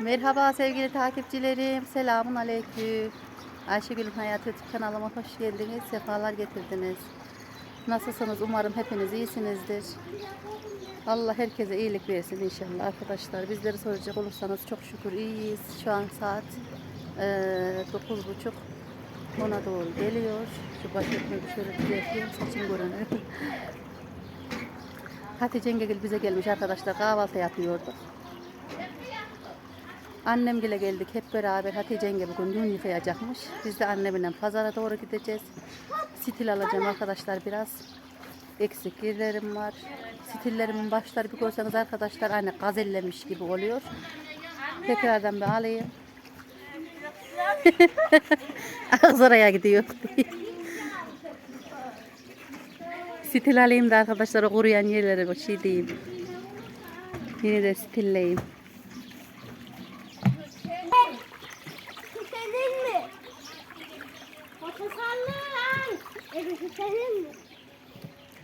Merhaba sevgili takipçilerim. Selamun aleyküm. Ayşegül'ün Hayat YouTube kanalıma hoş geldiniz. Sefalar getirdiniz. Nasılsınız? Umarım hepiniz iyisinizdir. Allah herkese iyilik versin inşallah arkadaşlar. Bizleri soracak olursanız çok şükür iyiyiz. Şu an saat eee 9.30 ona doğru geliyor. Şu başörtümü şöyle düzelteyim. Saçım görünüyor. Hatice Engegil bize gelmiş arkadaşlar. Kahvaltı yapıyorduk. Annemgile geldik hep beraber. Hatice yenge bugün yün yıkayacakmış. Biz de annemle pazara doğru gideceğiz. Stil alacağım arkadaşlar biraz. Eksik yerlerim var. Stillerimin başları bir görseniz arkadaşlar aynı gazellemiş gibi oluyor. Tekrardan bir alayım. Ağzaraya gidiyor. Stil alayım da arkadaşlar o kuruyan yerlere şey diyeyim. Yine de stilleyim. Senin mi? Fotosallan. Evet senin mi?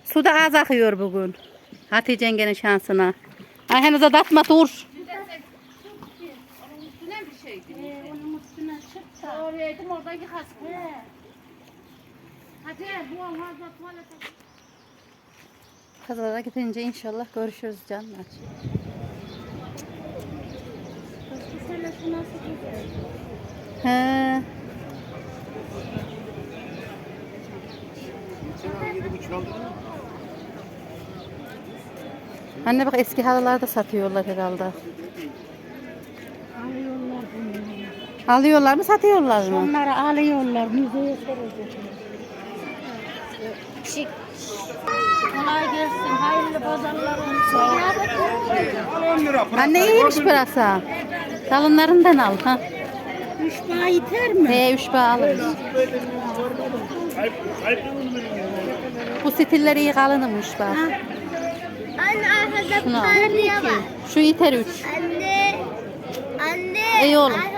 Su da az akıyor bugün. Hatice yengenin şansına. Ayhanıza datma dur. Onun üstüne çık da. Orayaydım oradaki kaskı. Hadi bu olmazsa tuvalete. Pazara gidince inşallah görüşürüz canlar. He. Anne bak eski halılar da satıyorlar herhalde. Alıyorlar bunları. Alıyorlar mı satıyorlar mı? Onları alıyorlar. Müzeye. Şık. Kolay gelsin. Hayırlı pazarlar olsun. 10 lira. Anne iyiymiş burası. Dalınlarından al. Ha. Üç bağ yeter mi? He üç bağ alırız. Bu stiller iyi kalınmış bak. Anne arkada parlıyor var. Şu yeter üç. Anne. Anne. İyi oğlum. Arkada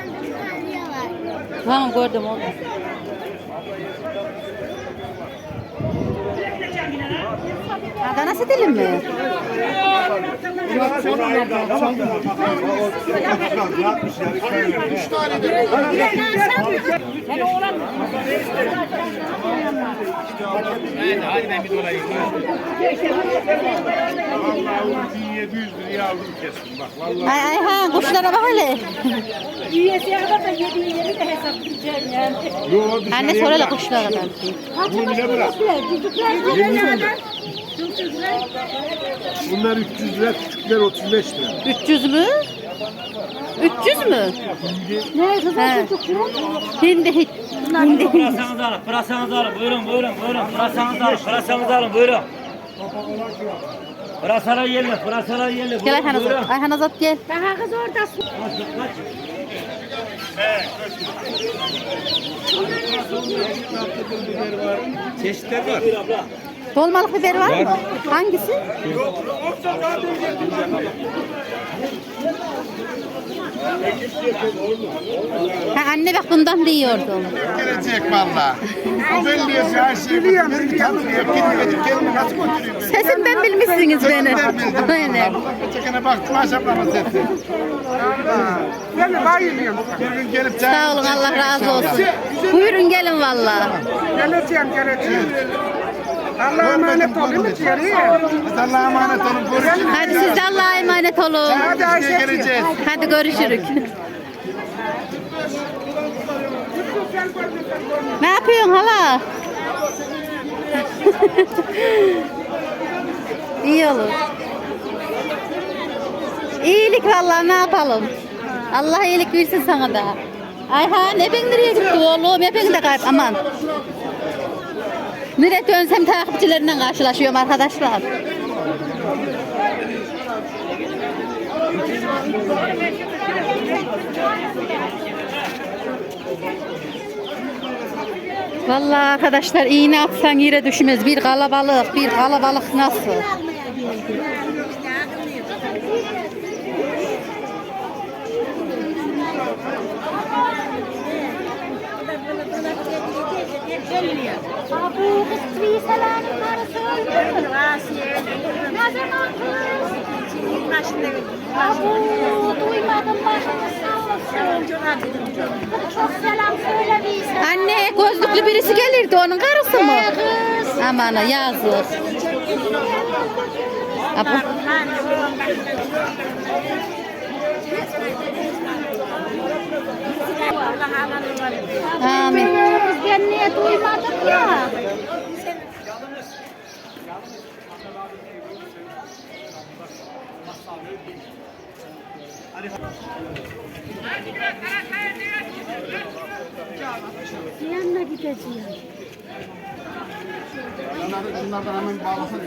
parlıyor var. Tamam gördüm oğlum. Adana stili mi? Vallahi 1700 liraya aldım kestim bak. Vallahi Ay ay ha kuşlara bak hele. Üyesiye kadar da yediği yeri de hesaplayacağım yani. Yo Anne hele bırak. kuşlara da. Bunu bile bırak. Çocuklar ne. Bunlar 300 lira, küçükler 35 lira. 300 mü? 300 mü? Ne kızım He. çocuk Hindi. Hindi. Pırasanızı alın, pırasanızı alın. Buyurun, buyurun, buyurun. Pırasanızı alın, pırasanızı alın. Buyurun. Pırasalar yerli, pırasalar yerli. Gel Ayhan Azat. Ayhan Azat gel. Daha kız orada su. Çeşitler var. Dolmalık biber var mı? Hangisi? Ha, anne bak bundan diyordum. Gelecek valla. O belli her şeyi biliyorum. Tanrı'ya gidip gelme nasıl götüreyim? Sesimden bilmişsiniz beni. Aynen. Çekene baktım aşağıma sesi. Yani bayılıyorum. Bir gün gelip Sağ olun Allah razı olsun. Buyurun gelin valla. Geleceğim geleceğim. Allah'a emanet olun. Hadi Allah'a emanet olun. Görüşürüz. Hadi siz de Allah'a emanet olun. Hadi Ayşe geleceğiz. Hadi görüşürük. ne yapıyorsun hala? İyi olur. İyilik vallahi ne yapalım? Allah iyilik versin sana da. Ayhan eben nereye gitti oğlum? Eben de kayıp aman. Nereye dönsem takipçilerinden karşılaşıyorum arkadaşlar. Vallahi arkadaşlar iğne atsan yere düşmez. Bir kalabalık, bir kalabalık nasıl? Abu. Anne gözlüklü birisi gelirdi onun karısı mı? Aman yazık. Abo. Amin. Biz ben niye duymadık ya? Yanına gideceğim. Şunlardan hemen bağlasana.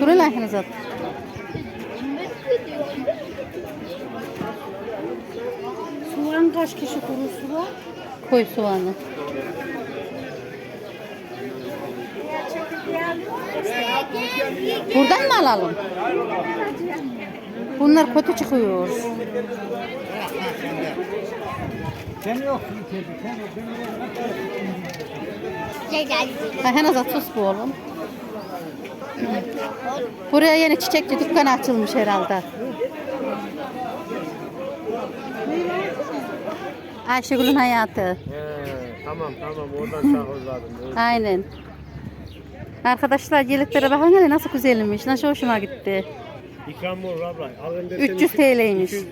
Durun lan zaten. Soğan kaç kişi kurusu var? Koy soğanı. Buradan mı alalım? Bunlar kötü çıkıyor. Ha, en azından sus bu oğlum. Buraya yeni çiçekçi dükkanı açılmış herhalde. Ayşegül'ün hayatı. tamam tamam oradan çağırladım. Aynen. Arkadaşlar yeleklere bakın hele nasıl güzelmiş. Nasıl hoşuma gitti. İkram olur abla? Alın deseniz 300 TL'ymiş. 200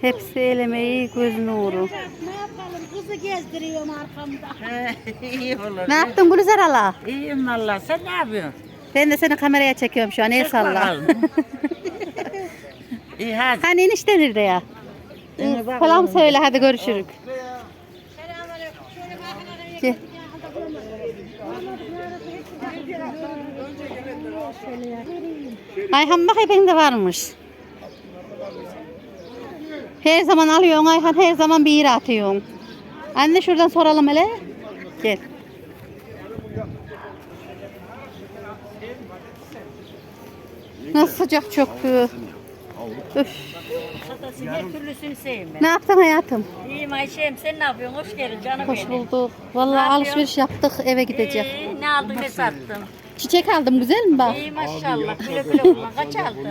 Hepsi el emeği göz nuru. Ne yapalım? Kızı gezdiriyorum arkamda. Ne yaptın Gülizar hala? İyiyim valla. Sen ne yapıyorsun? Ben de seni kameraya çekiyorum şu an. El salla. bakalım. İyi hadi. hani enişte nerede ya? Selam söyle hadi görüşürük. Gel. Ayhan bak hepinde varmış. Her zaman alıyorsun Ayhan her zaman bir yere atıyorsun. Anne şuradan soralım hele. Gel. Nasıl sıcak çöktü. Üf. Her türlüsünü seveyim ben. Ne yaptın hayatım? İyiyim Ayşe'm sen ne yapıyorsun? Hoş geldin canım Hoş benim. bulduk. Vallahi alışveriş yaptık eve gidecek. Ee, ne aldın ne sattın? Çiçek aldım güzel mi bak? İyi maşallah. Güle güle kullan. Kaç aldın?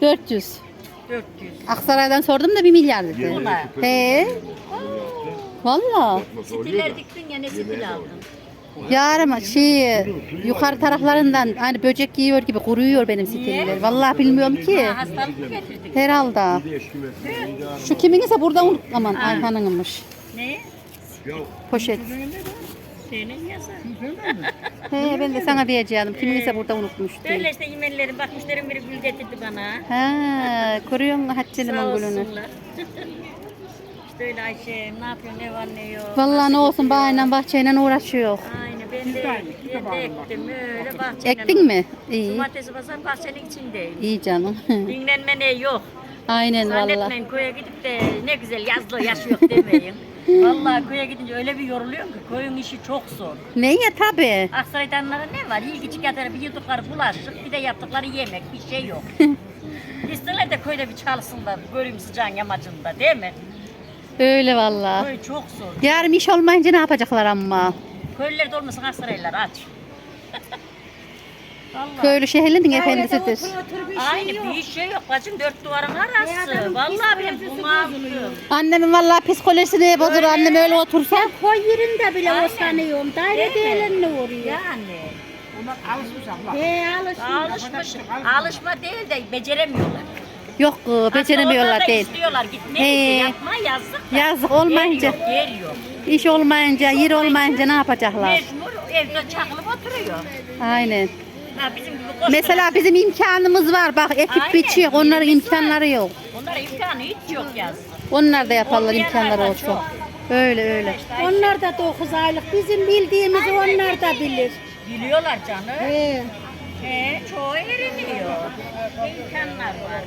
400. 400. Aksaray'dan sordum da 1 milyar dedi. Buna. He. Valla. Stiller diktin ya ne stil aldın? Yarım şey yukarı taraflarından hani böcek yiyor gibi kuruyor benim stiller. Vallahi bilmiyorum ki. Ha, hastalık mı getirdik? Herhalde. Şu kimin ise burada unut aman Ayhan'ınmış. Ne? Poşet. Senin yasa. He ben de sana diyeceğim. Kimin ise burada unutmuş Böyle işte yemenlerim bak müşterim biri gül getirdi bana. Ha, kuruyor mu Hatice'nin Sağ olsunlar. işte öyle Ayşe'm ne yapıyorsun ne var ne yok. Vallahi ne olsun bağıyla bahçeyle uğraşıyor. Aynı ben de, ben de ektim öyle bahçeyle. Ektin mi? İyi. Cumartesi pazar bahçenin içindeyim. İyi canım. Dinlenme ne yok. Aynen valla. Zannetmeyin köye gidip de ne güzel yazlı yaşıyor demeyin. Vallahi köye gidince öyle bir yoruluyorum ki köyün işi çok zor. Neye tabi? Aksaray'danlara ne var? İyi küçük yatarı bir yudukları bulaşık bir de yaptıkları yemek bir şey yok. İsterler de köyde bir çalışsınlar göreyim sıcağın yamacında değil mi? Öyle valla. Köy çok zor. Yarın iş olmayınca ne yapacaklar ama? Köylüler de olmasın Aksaraylılar aç. Vallahi. Köylü şehirlerin efendisidir. Aynı bir şey yok bacım dört duvarın arası. Vallahi benim bunaldım. Annemin valla psikolojisini bozur annem öyle otursa. Koy yerinde bile Aynen. o sanıyorum. Daire değerlerine uğruyor. Yani Onlar alışmış abla. He alışmış. alışmış. Alışma değil de beceremiyorlar. Yok e, beceremiyorlar değil. istiyorlar gitmeyi He. yapma yazık da. Yazık olmayınca. Yer yok, yer yok. İş olmayınca, yer olmayınca ne yapacaklar? Mecbur evde çakılıp oturuyor. Aynen. Ha, bizim gibi Mesela bizim imkanımız var. Bak ekip Aynen, biçiyor. Onların yerimiz var. imkanları yok. Onlara imkanı hiç yok yaz. Onlar da yaparlar Olmayanlar imkanları da olsa. çok. Öyle öyle. İşte Ayşe, Onlar da 9 aylık. Bizim bildiğimizi onlar da bilir. Biliyorlar canım. He. He, çoğu eriniyor. İmkanlar var.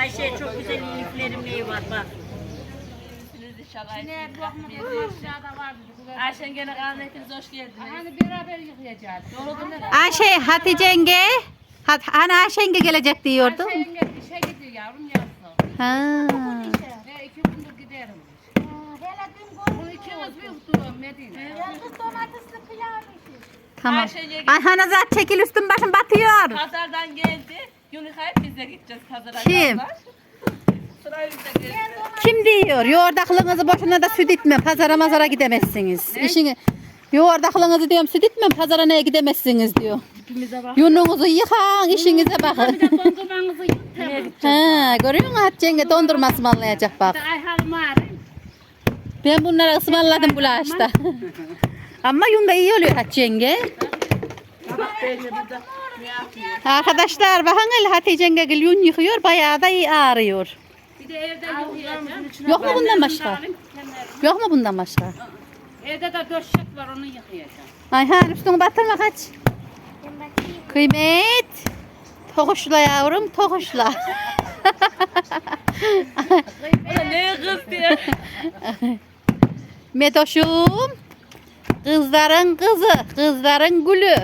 Ayşe çok güzel iyiliklerim neyi var bak. Ayşen gene kahvetiniz hoş geldiniz. Hani beraber yıkayacağız. Ayşe, Hatice yenge. Hat, hani Ayşe yenge gelecek diyordu. Ayşe yenge işe gidiyor yavrum yazdı. Ha. Ve iki gündür giderim. Hele dün Bu ikimiz bir tuttuğum Medine. Yalnız domatesli pilav. Tamam. Ayşe'ye Ayhan Azat çekil üstün başın batıyor. Pazardan geldi. Yunus'a biz de gideceğiz pazara. Kim? Kim diyor? Yoğurdaklığınızı boşuna da süt itme. Pazara mazara gidemezsiniz. İşini Yoğurdaklığınızı diyorum süt itme. Pazara neye gidemezsiniz diyor. Tipimize bak. Yununuzu yıkan işinize bakın. Dondurmanızı ha, görüyor musun Hatice yenge dondurma ısmarlayacak bak. Ayhan var. Ben bunlara ısmarladım bu lağışta. Ama yunda iyi oluyor Hatice yenge. Arkadaşlar bakın hele Hatice yenge gül yun yıkıyor bayağı da iyi ağrıyor. Bir de evde yıkayacağım. Yok mu bundan başka? Yok mu bundan başka? Evde de döşek var onu yıkayacağım. Ayhan üstünü batırma kaç. Kıymet. Tokuşla yavrum tokuşla. Ne kız diye. Medoşum. Kızların kızı, kızların gülü.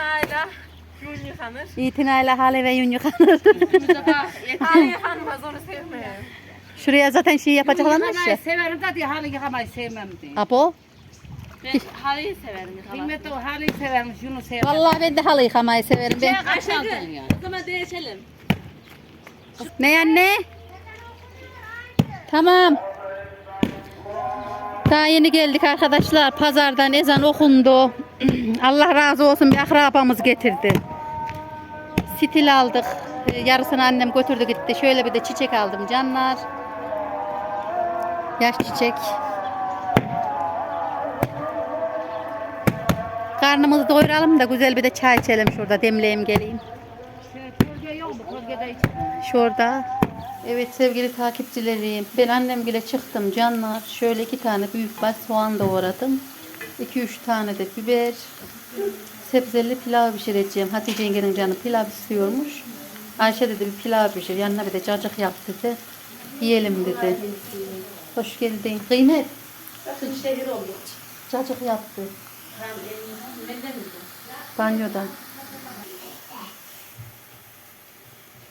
İtinayla yun yıkanır. İtinayla hale ve yun yıkanır. Yeter yıkanmaz onu sevmiyorum. Şuraya zaten şey yapacaklarmış ya. severim de diye halı yıkamayı sevmem diye. Abo. Ben halıyı severim yıkamayı. Kıymet o halıyı severmiş, Yunus sever. Vallahi ben de halı yıkamayı severim. Ben... Ayşegül. O zaman değişelim. Ne anne? Tamam. Daha yeni geldik arkadaşlar. Pazardan ezan okundu. Allah razı olsun bir akrabamız getirdi. Stil aldık. Ee, Yarısını annem götürdü gitti. Şöyle bir de çiçek aldım canlar. Yaş çiçek. Karnımızı doyuralım da güzel bir de çay içelim şurada. Demleyeyim geleyim. Şurada. Evet sevgili takipçilerim. Ben annemgile çıktım canlar. Şöyle iki tane büyük baş soğan doğradım. 2-3 tane de biber. Sebzeli pilav pişireceğim. Hatice yengenin canı pilav istiyormuş. Ayşe dedi bir pilav pişir. Yanına bir de cacık yap dedi. Yiyelim dedi. Hoş geldin. Kıymet. Cacık yaptı. Banyodan.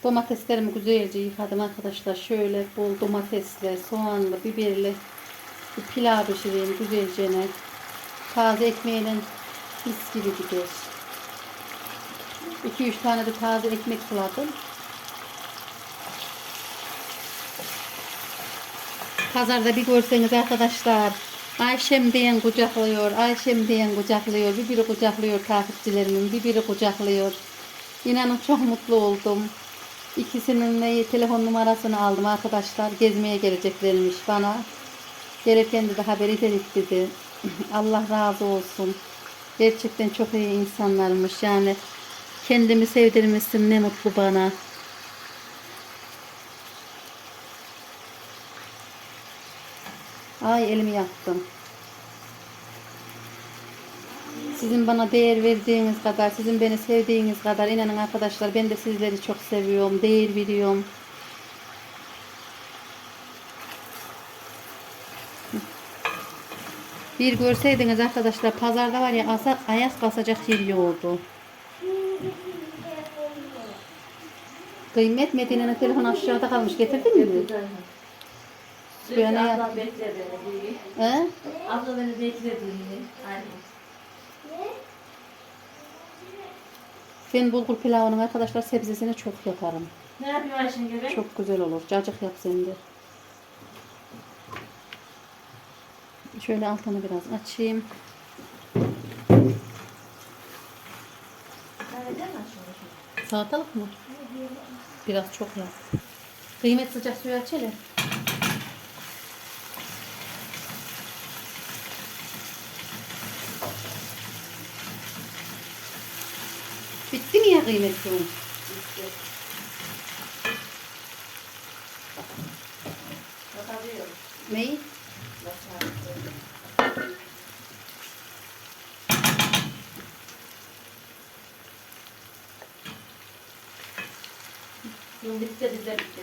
Domateslerimi güzelce yıkadım arkadaşlar. Şöyle bol domatesle, soğanlı, biberli bir pilav pişireyim güzelce. Taze ekmeğiyle mis gibi gider. 2-3 tane de taze ekmek suladım. Pazarda bir görseniz arkadaşlar. Ayşem diyen kucaklıyor, Ayşem diyen kucaklıyor. Bir biri kucaklıyor takipçilerimin, bir biri kucaklıyor. İnanın çok mutlu oldum. İkisinin de telefon numarasını aldım arkadaşlar. Gezmeye geleceklermiş bana. Gelirken de haber edelim dedi. Allah razı olsun. Gerçekten çok iyi insanlarmış. Yani kendimi sevdirmişsin ne mutlu bana. Ay elimi yaktım. Sizin bana değer verdiğiniz kadar, sizin beni sevdiğiniz kadar inanın arkadaşlar ben de sizleri çok seviyorum, değer veriyorum. Bir görseydiniz arkadaşlar pazarda var ya asa, ayak basacak yer yoktu. Kıymet Medine'nin telefonu aşağıda kalmış getirdin mi? Suya ne yap? He? Abla beni bekledi. Aynen. Ben bulgur pilavının arkadaşlar sebzesini çok yaparım. Ne yapıyor Ayşen gibi? Çok güzel olur. Cacık yap sen de. Şöyle altını biraz açayım. Salatalık mı? Biraz çok yap. Kıymet sıcak suyu aç hele. Bitti mi ya kıymet suyun? Yıldık da bize bitti.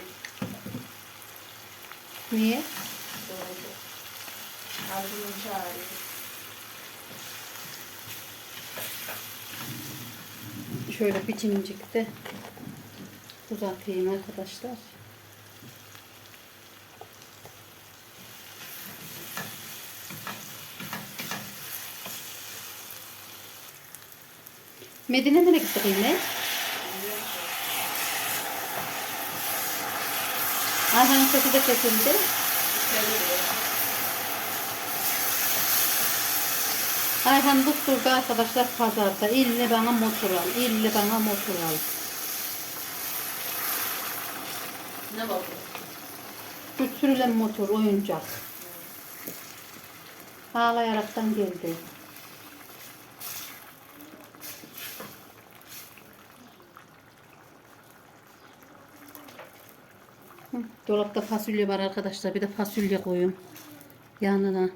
Niye? Doğru. Ağzımın çağırıyor. Şöyle biçimcik de uzatayım arkadaşlar. Medine nereye gitti kıymet? Ayhan'ın sesi de kesildi. Ayhan tutturdu arkadaşlar pazarda. İlle bana motor al. İlle bana motor al. Ne bakıyorsun? Şu sürülen motor oyuncak. Ağlayaraktan geldi. Hı, Dolapta fasulye var arkadaşlar. Bir de fasulye koyun. Yanına.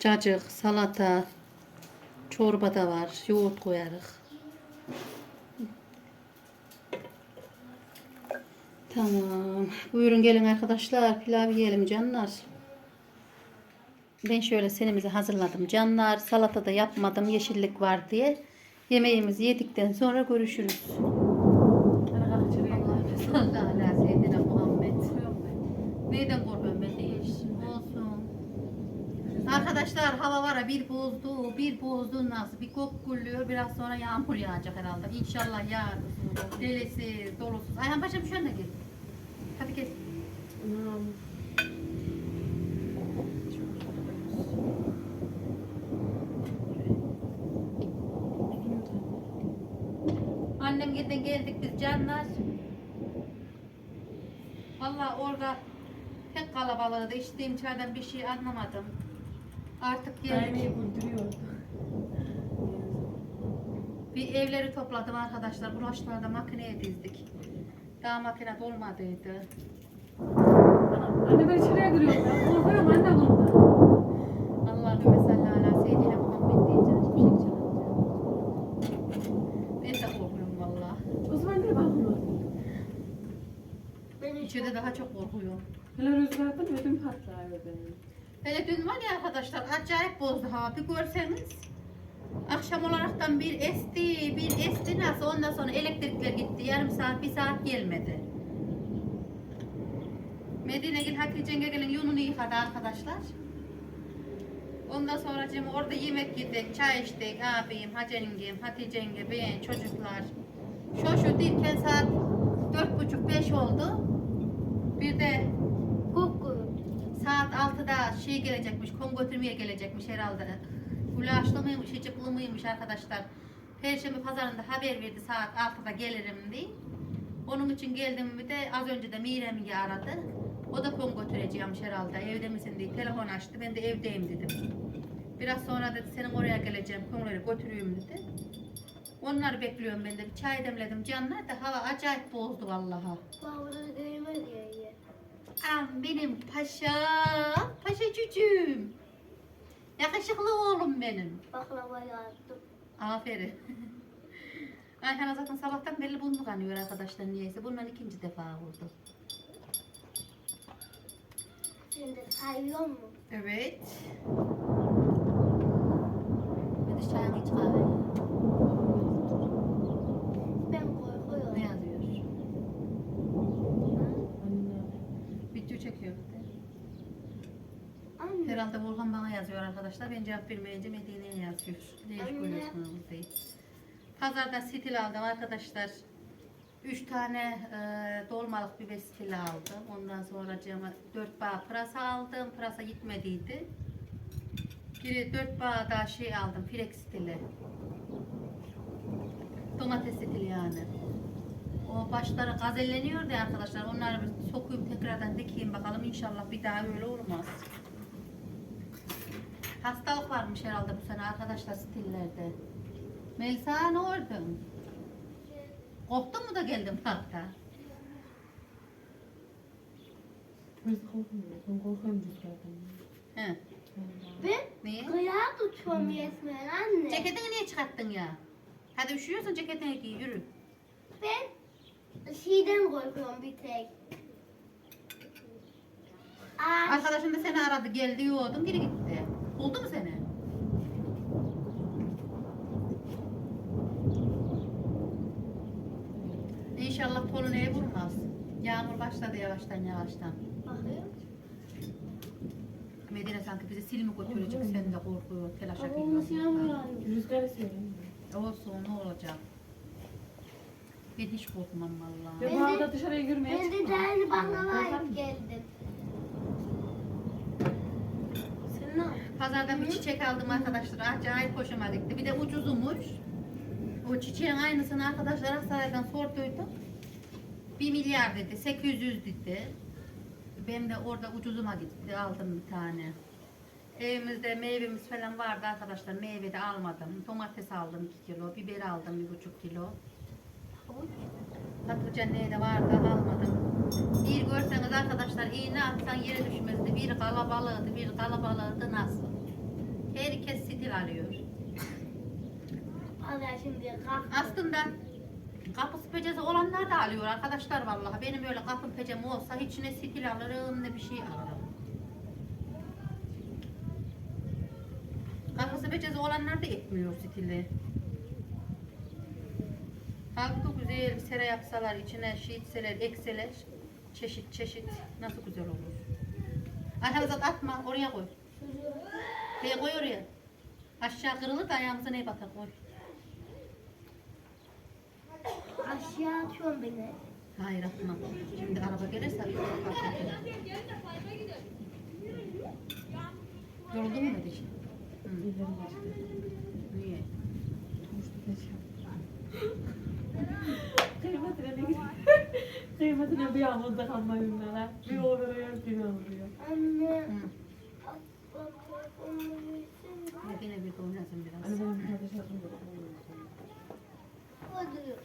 Cacık, salata, çorba da var. Yoğurt koyarız. Tamam. Buyurun gelin arkadaşlar. Pilav yiyelim canlar. Ben şöyle senimizi hazırladım canlar. Salata da yapmadım yeşillik var diye. Yemeğimizi yedikten sonra görüşürüz. Allah ala seyyidina Muhammed. Neyden korkuyorum ben değil. Olsun. Arkadaşlar hava var ya bir bozdu, bir bozdu nasıl bir kok gülüyor. Biraz sonra yağmur yağacak herhalde. İnşallah yağar. Delisiz, dolusuz. Ayhan Paşam şu anda gel. Hadi gel. Annem giden geldik biz canlar. Vallahi orada pek kalabalığıydı. İçtiğim çaydan bir şey anlamadım. Artık geldik. Bir evleri topladım arkadaşlar. Bulaşıkları da makineye dizdik. Daha makine dolmadıydı. Anne ben içeriye giriyorum ya. Korkuyorum anne bundan. Allahümme salli ala seyyidina Muhammed diyeceğim. Hiçbir şey çalamayacağım. Ben de korkuyorum valla. O zaman ne bakıyorsun? İçeride daha çok korkuyorum. Hele rüzgardan ödüm patlıyor benim. Hele dün var ya arkadaşlar acayip bozdu hava. Bir görseniz. Akşam olaraktan bir esti, bir esti nasıl ondan sonra elektrikler gitti. Yarım saat, bir saat gelmedi. Medine Gül Hatice Engel'in yununu yıkadı arkadaşlar. Ondan sonra orada yemek yedik, çay içtik. Abim, Hacı Engem, Hatice ben, çocuklar. Şu şu derken saat dört buçuk beş oldu. Bir de Saat 6'da şey gelecekmiş, kom götürmeye gelecekmiş herhalde. Ulaşlı mıymış, mıymış arkadaşlar. Perşembe pazarında haber verdi saat 6'da gelirim diye. Onun için geldim bir de az önce de Mirem'i aradı. O da kom götüreceğimmiş herhalde. Evde misin diye telefon açtı. Ben de evdeyim dedim. Biraz sonra dedi senin oraya geleceğim, komları götürüyorum dedi. Onları bekliyorum ben de. Bir çay demledim. Canlar da hava acayip bozdu vallahi. Anam benim paşam, paşa çocuğum. Yakışıklı oğlum benim. Baklava yaptım. Aferin. Ayhan'a zaten sabahtan beri bunu kanıyor arkadaşlar niyeyse. Bundan ikinci defa oldu. Şimdi sayıyor mu? Evet. De çayını iç kahve. Ben korkuyorum. Ne yazıyor? Video çekiyor bir de. Anne. Herhalde Volkan bana yazıyor arkadaşlar. Ben cevap vermeyince Medine'ye yazıyor. Değişik Anne. görüyorsunuz değil. Pazarda stil aldım arkadaşlar. Üç tane e, dolmalık bir stil aldım. Ondan sonra cama dört bağ pırasa aldım. Pırasa gitmediydi. Bir dört bağ daha şey aldım. Firek stili. Domates stili yani. O başları gazelleniyordu arkadaşlar. Onları sokuyup tekrardan dikeyim bakalım. İnşallah bir daha öyle olmaz. Hastalık varmış herhalde bu sene arkadaşlar stillerde. Melisa ne oldu? Korktun mu da geldin parkta? Ben korkmuyorum. Ben korkuyorum rüzgardan. He. Ben Niye? kıyağı tutuyorum resmen anne. Ceketini niye çıkarttın ya? Hadi üşüyorsun ceketini giy yürü. Ben şeyden korkuyorum bir tek. Aa, Arkadaşın da seni aradı geldi yoğurdun geri gitti. Buldu mu seni? İnşallah toruneye vurmaz. Yağmur başladı yavaştan yavaştan. Medine sanki bizi sil mi götürecek sen de korkuyor telaşa Olmuş yağmur giriyorsun. yağıyor. Rüzgarı söyleyeyim. Olsun ne olacak? Ben hiç korkmam vallahi. Ve bu arada dışarıya yürümeye Ben de çıkma. tane baklava alıp geldim. Sen ne yaptın? Pazardan bir çiçek aldım arkadaşlar. Acayip hoşuma gitti. Bir de ucuzumuş. O çiçeğin aynısını arkadaşlar Aksaray'dan sorduydum. 1 milyar dedi, 800 dedi. Benim de orada ucuzuma gitti. Aldım bir tane. Evimizde meyvemiz falan vardı arkadaşlar. Meyve de almadım. Domates aldım 2 kilo. Biber aldım 1,5 kilo. Patlıcan neye de vardı almadım. Bir görseniz arkadaşlar iğne atsan yere düşmezdi. Bir kalabalığıydı, bir kalabalığıydı nasıl? Herkes stil alıyor. Allah şimdi kalk. Aslında kapısı pecesi olanlar da alıyor arkadaşlar vallahi. Benim öyle kapım pecem olsa hiç ne stil alırım ne bir şey alırım. Kapısı pecesi olanlar da etmiyor stili. Halbuki güzel bir sera yapsalar, içine şey itseler, ekseler, çeşit çeşit nasıl güzel olur. Ayhan'ı atma, oraya koy. Şuraya koy oraya. Aşağı kırılır da ayağımıza ne batar koy. Aşağı atıyorum beni. Hayır atma. Şimdi araba gelirse. Yoruldun mu dedi şimdi? Hı. Niye? Kıymetine ne gidiyor? Kıymetine bir yağmurda kalmayın neler. Bir oraya bir oraya. Anne. Hı. bak, bak, onu versene. Medine bir oynasın biraz. Hani benim kardeşim de Hadi.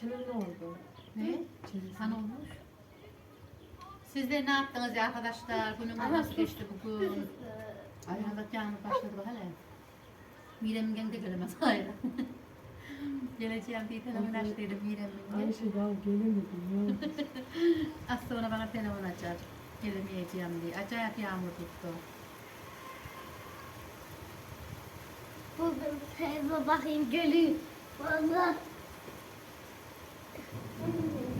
Çenem ne oldu? Ne? Kan olmuş. Siz de ne yaptınız ya arkadaşlar? Günümüz nasıl geçti bugün? Ay hava canlı başladı bak hele. Mirem'in gene de gelemez hayır. Geleceğim diye telefon açtıydım Mirem'in. Ayşe ya gelemedim ya. Az sonra bana telefon açar. Gelemeyeceğim diye. Acayip yağmur tuttu. Bugün teyze bakayım geliyor. Valla.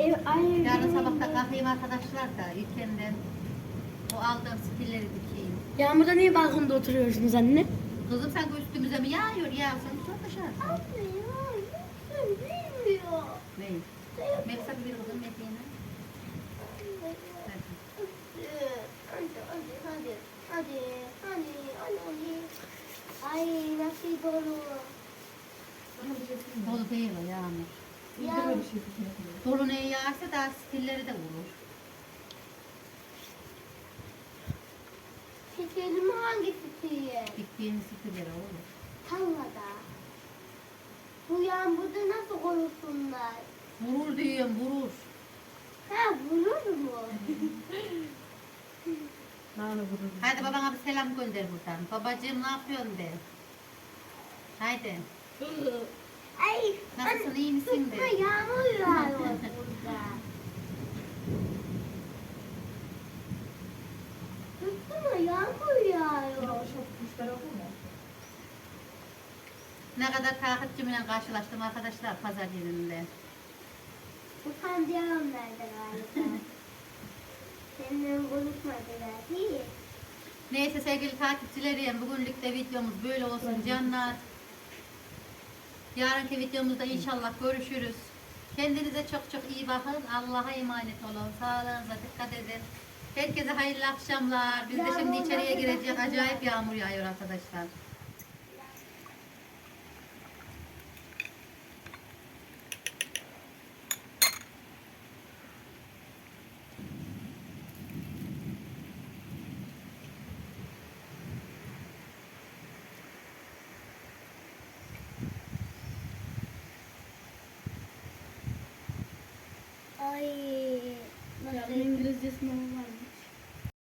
Ev aynı. Yarın sabah da kalkayım arkadaşlar da ilkenden o aldığım stilleri dikeyim. Yağmurda niye balkonda oturuyorsunuz anne? Kızım sen üstümüze mi yağıyor ya? Sen çok dışarı. Anne ya, lütfen bilmiyor. Ne? Melisa bir kızım Metin'e. Hadi. Hadi, hadi, hadi, hadi, hadi, hadi, hadi. Ay nasıl dolu. Dolu değil o yağmur. Ya, Dolu ne yağarsa daha stilleri de vurur. çekelim hangi titiye? Diktiğimiz stilleri olur. Tavlada. Bu yağmurda nasıl korusunlar? Vurur diyorum vurur. Ha vurur mu? Hadi babana bir selam gönder buradan. Babacığım ne yapıyorsun de. Haydi. Ay, Nasılsın iyi misin tutma de. yağmur yağıyor burada. Tutma yağmur yağıyor. Ne kadar takipçimle karşılaştım arkadaşlar pazar yerinde. Bu pandiyan nerede galiba? Seninle konuşmadılar değil? Neyse sevgili takipçilerim bugünlük de videomuz böyle olsun canlar. Yarınki videomuzda inşallah görüşürüz. Kendinize çok çok iyi bakın. Allah'a emanet olun. Sağlığınıza dikkat edin. Herkese hayırlı akşamlar. Biz de şimdi içeriye girecek. Acayip yağmur yağıyor arkadaşlar.